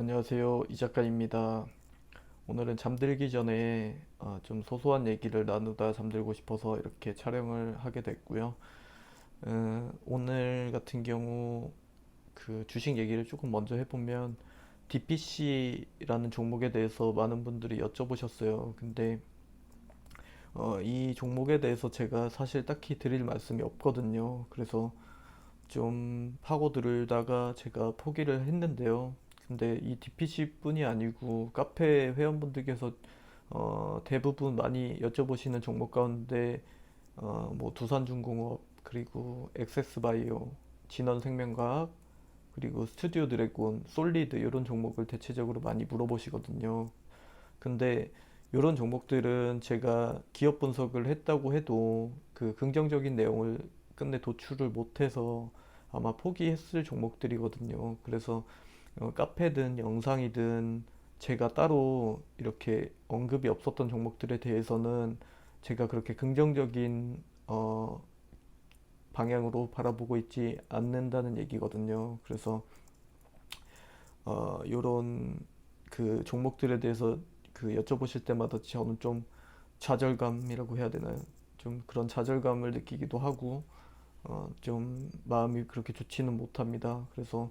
안녕하세요. 이 작가입니다. 오늘은 잠들기 전에 어, 좀 소소한 얘기를 나누다 잠들고 싶어서 이렇게 촬영을 하게 됐고요. 어, 오늘 같은 경우 그 주식 얘기를 조금 먼저 해보면 DPC라는 종목에 대해서 많은 분들이 여쭤보셨어요. 근데 어, 이 종목에 대해서 제가 사실 딱히 드릴 말씀이 없거든요. 그래서 좀 파고들다가 제가 포기를 했는데요. 근데 이 DPC뿐이 아니고 카페 회원분들께서 어, 대부분 많이 여쭤보시는 종목 가운데 어, 뭐 두산중공업 그리고 엑세스바이오, 진원생명과학 그리고 스튜디오 드래곤, 솔리드 이런 종목을 대체적으로 많이 물어보시거든요. 근데 이런 종목들은 제가 기업 분석을 했다고 해도 그 긍정적인 내용을 끝내 도출을 못해서 아마 포기했을 종목들이거든요. 그래서 어, 카페든 영상이든 제가 따로 이렇게 언급이 없었던 종목들에 대해서는 제가 그렇게 긍정적인 어, 방향으로 바라보고 있지 않는다는 얘기거든요. 그래서 어, 요런 그 종목들에 대해서 그 여쭤보실 때마다 저는 좀 좌절감이라고 해야 되나요? 좀 그런 좌절감을 느끼기도 하고 어, 좀 마음이 그렇게 좋지는 못합니다. 그래서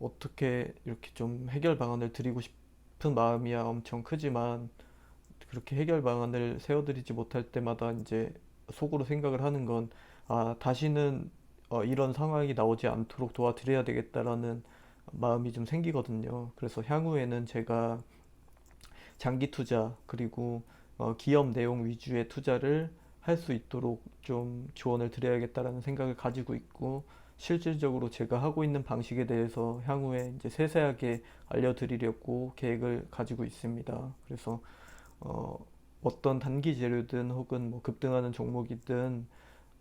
어떻게 이렇게 좀 해결 방안을 드리고 싶은 마음이야 엄청 크지만 그렇게 해결 방안을 세워드리지 못할 때마다 이제 속으로 생각을 하는 건 아, 다시는 어, 이런 상황이 나오지 않도록 도와드려야 되겠다라는 마음이 좀 생기거든요. 그래서 향후에는 제가 장기 투자 그리고 어, 기업 내용 위주의 투자를 할 수 있도록 좀 조언을 드려야겠다라는 생각을 가지고 있고 실질적으로 제가 하고 있는 방식에 대해서 향후에 이제 세세하게 알려드리려고 계획을 가지고 있습니다. 그래서 어, 어떤 단기 재료든 혹은 뭐 급등하는 종목이든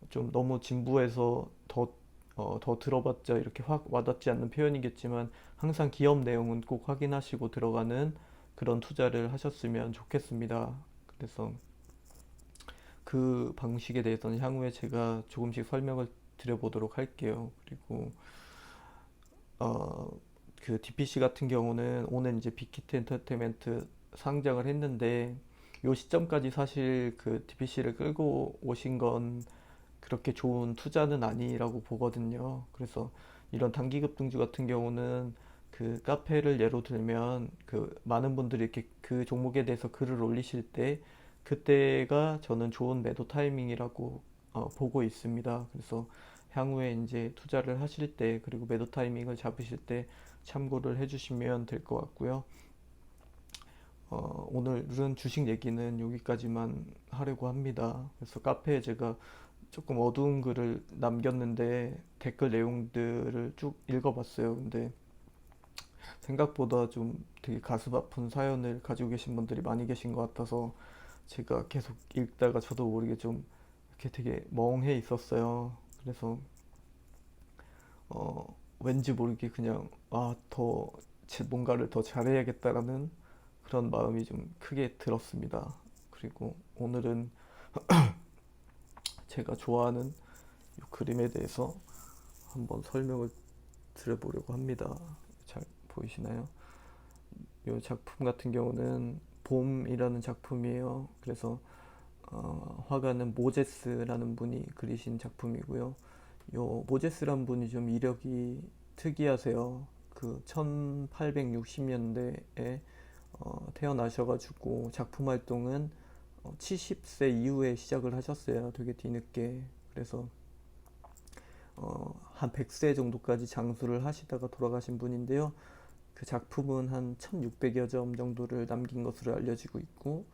좀 너무 진부해서 더, 어, 더 들어봤자 이렇게 확 와닿지 않는 표현이겠지만 항상 기업 내용은 꼭 확인하시고 들어가는 그런 투자를 하셨으면 좋겠습니다. 그래서 그 방식에 대해서는 향후에 제가 조금씩 설명을 드려보도록 할게요. 그리고 어, 그 DPC 같은 경우는 오늘 이제 빅히트 엔터테인먼트 상장을 했는데 요 시점까지 사실 그 DPC를 끌고 오신 건 그렇게 좋은 투자는 아니라고 보거든요. 그래서 이런 단기 급 등주 같은 경우는 그 카페를 예로 들면 그 많은 분들이 이렇게 그 종목에 대해서 글을 올리실 때 그때가 저는 좋은 매도 타이밍이라고 어, 보고 있습니다. 그래서 향후에 이제 투자를 하실 때 그리고 매도 타이밍을 잡으실 때 참고를 해주시면 될 것 같고요. 어, 오늘은 주식 얘기는 여기까지만 하려고 합니다. 그래서 카페에 제가 조금 어두운 글을 남겼는데 댓글 내용들을 쭉 읽어봤어요. 근데 생각보다 좀 되게 가슴 아픈 사연을 가지고 계신 분들이 많이 계신 것 같아서 제가 계속 읽다가 저도 모르게 좀 이렇게 되게 멍해 있었어요. 그래서 어, 왠지 모르게 그냥 아, 더 제- 뭔가를 더 잘해야겠다라는 그런 마음이 좀 크게 들었습니다. 그리고 오늘은 제가 좋아하는 이 그림에 대해서 한번 설명을 드려보려고 합니다. 잘 보이시나요? 이 작품 같은 경우는 봄이라는 작품이에요. 그래서 어, 화가는 모제스라는 분이 그리신 작품이고요. 요 모제스란 분이 좀 이력이 특이하세요. 그 1860년대에 어, 태어나셔가지고 작품 활동은 어, 70세 이후에 시작을 하셨어요. 되게 뒤늦게. 그래서 어, 한 100세 정도까지 장수를 하시다가 돌아가신 분인데요. 그 작품은 한 1600여 점 정도를 남긴 것으로 알려지고 있고,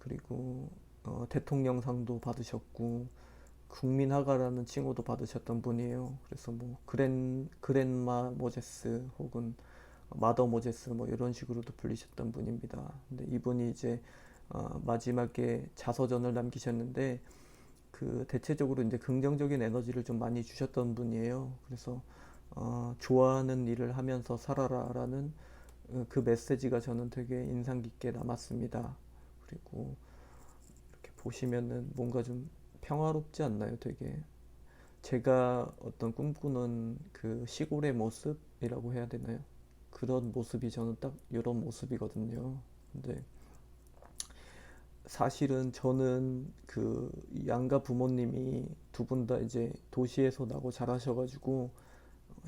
그리고 어, 대통령상도 받으셨고, 국민화가라는 칭호도 받으셨던 분이에요. 그래서 뭐 그랜 그랜마 모제스 혹은 마더 모제스 뭐 이런 식으로도 불리셨던 분입니다. 근데 이분이 이제 어, 마지막에 자서전을 남기셨는데 그 대체적으로 이제 긍정적인 에너지를 좀 많이 주셨던 분이에요. 그래서 어, 좋아하는 일을 하면서 살아라라는 어, 그 메시지가 저는 되게 인상 깊게 남았습니다. 그리고 보시면은 뭔가 좀 평화롭지 않나요? 되게 제가 어떤 꿈꾸는 그 시골의 모습이라고 해야 되나요? 그런 모습이 저는 딱 이런 모습이거든요. 근데 사실은 저는 그 양가 부모님이 두 분 다 이제 도시에서 나고 자라셔가지고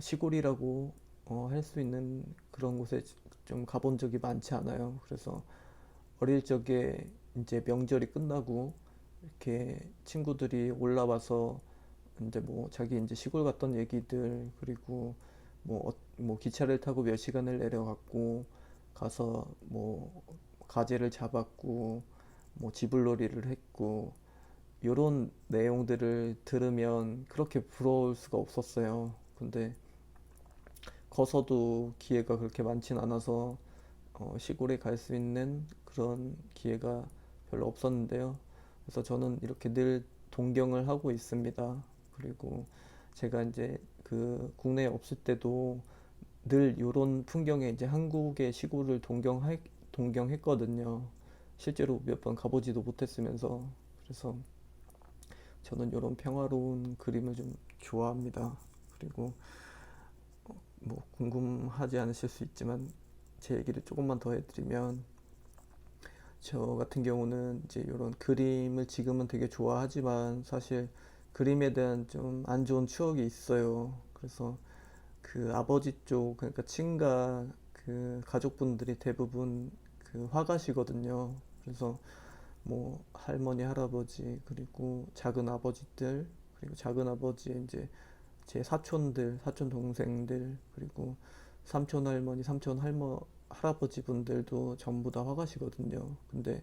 시골이라고 어, 할 수 있는 그런 곳에 좀 가본 적이 많지 않아요. 그래서 어릴 적에 이제 명절이 끝나고 이렇게 친구들이 올라와서 이제 뭐 자기 이제 시골 갔던 얘기들 그리고 뭐, 어- 뭐 기차를 타고 몇 시간을 내려갔고 가서 뭐 가재를 잡았고 뭐 지불놀이를 했고 요런 내용들을 들으면 그렇게 부러울 수가 없었어요. 근데 커서도 기회가 그렇게 많진 않아서 어, 시골에 갈 수 있는 그런 기회가 별로 없었는데요. 그래서 저는 이렇게 늘 동경을 하고 있습니다. 그리고 제가 이제 그 국내에 없을 때도 늘 이런 풍경에 이제 한국의 시골을 동경하, 동경했거든요. 실제로 몇 번 가보지도 못했으면서 그래서 저는 이런 평화로운 그림을 좀 좋아합니다. 그리고 뭐 궁금하지 않으실 수 있지만 제 얘기를 조금만 더 해드리면 저 같은 경우는 이제 이런 그림을 지금은 되게 좋아하지만 사실 그림에 대한 좀 안 좋은 추억이 있어요. 그래서 그 아버지 쪽 그러니까 친가 그 가족분들이 대부분 그 화가시거든요. 그래서 뭐 할머니, 할아버지 그리고 작은 아버지들 그리고 작은 아버지의 이제 제 사촌들, 사촌 동생들 그리고 삼촌 할머니, 삼촌 할머 할아버지 분들도 전부 다 화가시거든요. 근데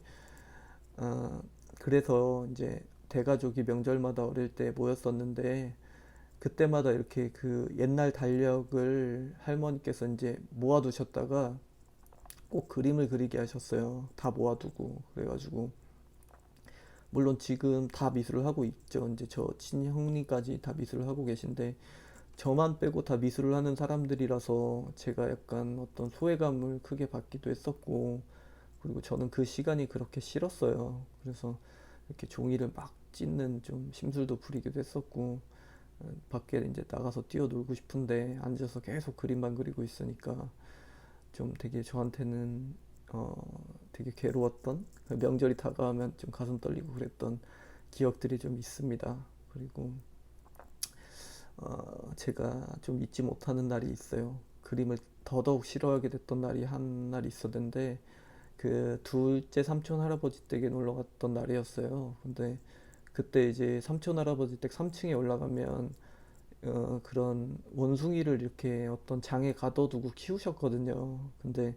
어, 그래서 이제 대가족이 명절마다 어릴 때 모였었는데 그때마다 이렇게 그 옛날 달력을 할머니께서 이제 모아두셨다가 꼭 그림을 그리게 하셨어요. 다 모아두고 그래가지고 물론 지금 다 미술을 하고 있죠. 이제 저 친형님까지 다 미술을 하고 계신데 저만 빼고 다 미술을 하는 사람들이라서 제가 약간 어떤 소외감을 크게 받기도 했었고 그리고 저는 그 시간이 그렇게 싫었어요. 그래서 이렇게 종이를 막 찢는 좀 심술도 부리기도 했었고 어, 밖에 이제 나가서 뛰어놀고 싶은데 앉아서 계속 그림만 그리고 있으니까 좀 되게 저한테는 어 되게 괴로웠던 그 명절이 다가오면 좀 가슴 떨리고 그랬던 기억들이 좀 있습니다. 그리고 어 제가 좀 잊지 못하는 날이 있어요. 그림을 더더욱 싫어하게 됐던 날이 한 날 있었는데 그 둘째 삼촌 할아버지 댁에 놀러 갔던 날이었어요. 근데 그때 이제 삼촌 할아버지 댁 3층에 올라가면 어, 그런 원숭이를 이렇게 어떤 장에 가둬두고 키우셨거든요. 근데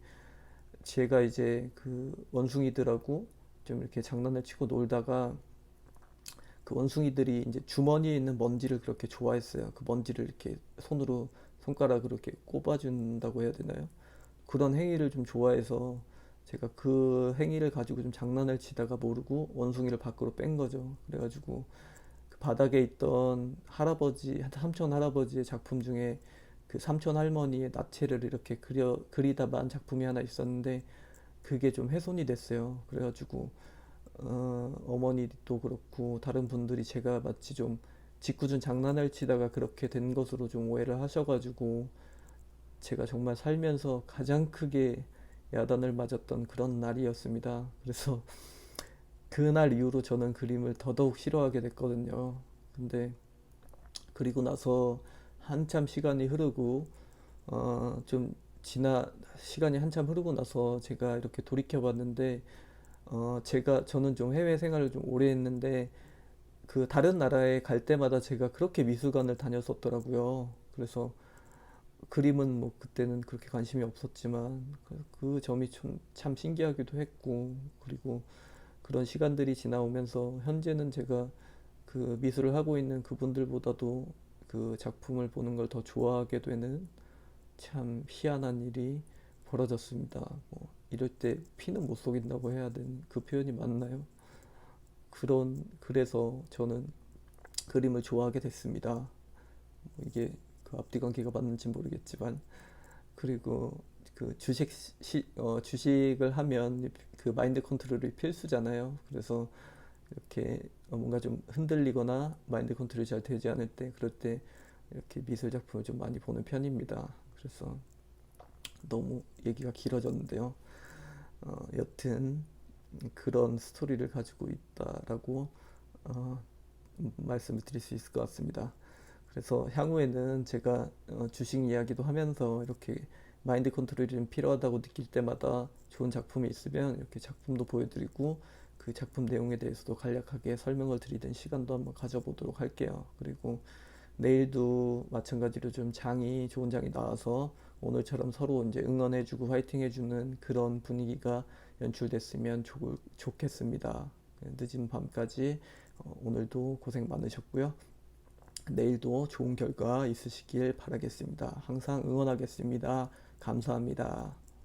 제가 이제 그 원숭이들하고 좀 이렇게 장난을 치고 놀다가 그 원숭이들이 이제 주머니에 있는 먼지를 그렇게 좋아했어요. 그 먼지를 이렇게 손으로 손가락으로 이렇게 꼽아준다고 해야 되나요? 그런 행위를 좀 좋아해서 제가 그 행위를 가지고 좀 장난을 치다가 모르고 원숭이를 밖으로 뺀 거죠. 그래가지고 그 바닥에 있던 할아버지, 삼촌 할아버지의 작품 중에 그 삼촌 할머니의 나체를 이렇게 그려, 그리다 만 작품이 하나 있었는데 그게 좀 훼손이 됐어요. 그래가지고 어, 어머니도 그렇고 다른 분들이 제가 마치 좀 짓궂은 장난을 치다가 그렇게 된 것으로 좀 오해를 하셔가지고 제가 정말 살면서 가장 크게 야단을 맞았던 그런 날이었습니다. 그래서 그날 이후로 저는 그림을 더더욱 싫어하게 됐거든요. 근데 그리고 나서 한참 시간이 흐르고 어, 좀 지나 시간이 한참 흐르고 나서 제가 이렇게 돌이켜 봤는데 어, 제가 저는 좀 해외 생활을 좀 오래 했는데 그 다른 나라에 갈 때마다 제가 그렇게 미술관을 다녔었더라고요. 그래서 그림은 뭐 그때는 그렇게 관심이 없었지만 그, 그 점이 좀, 참 신기하기도 했고 그리고 그런 시간들이 지나오면서 현재는 제가 그 미술을 하고 있는 그분들보다도 그 작품을 보는 걸 더 좋아하게 되는 참 희한한 일이 벌어졌습니다. 뭐 이럴 때 피는 못 속인다고 해야 되는 그 표현이 맞나요? 그런 그래서 저는 그림을 좋아하게 됐습니다. 뭐 이게 그 앞뒤 관계가 맞는지 모르겠지만 그리고 그 주식 시, 어, 주식을 하면 그 마인드 컨트롤이 필수잖아요. 그래서 이렇게 뭔가 좀 흔들리거나 마인드 컨트롤이 잘 되지 않을 때 그럴 때 이렇게 미술 작품을 좀 많이 보는 편입니다. 그래서 너무 얘기가 길어졌는데요. 어, 여튼 그런 스토리를 가지고 있다라고 어, 말씀을 드릴 수 있을 것 같습니다. 그래서 향후에는 제가 어, 주식 이야기도 하면서 이렇게 마인드 컨트롤이 좀 필요하다고 느낄 때마다 좋은 작품이 있으면 이렇게 작품도 보여드리고 그 작품 내용에 대해서도 간략하게 설명을 드리는 시간도 한번 가져보도록 할게요. 그리고 내일도 마찬가지로 좀 장이 좋은 장이 나와서 오늘처럼 서로 이제 응원해주고 화이팅해주는 그런 분위기가 연출됐으면 좋, 좋겠습니다. 늦은 밤까지 어, 오늘도 고생 많으셨고요. 내일도 좋은 결과 있으시길 바라겠습니다. 항상 응원하겠습니다. 감사합니다.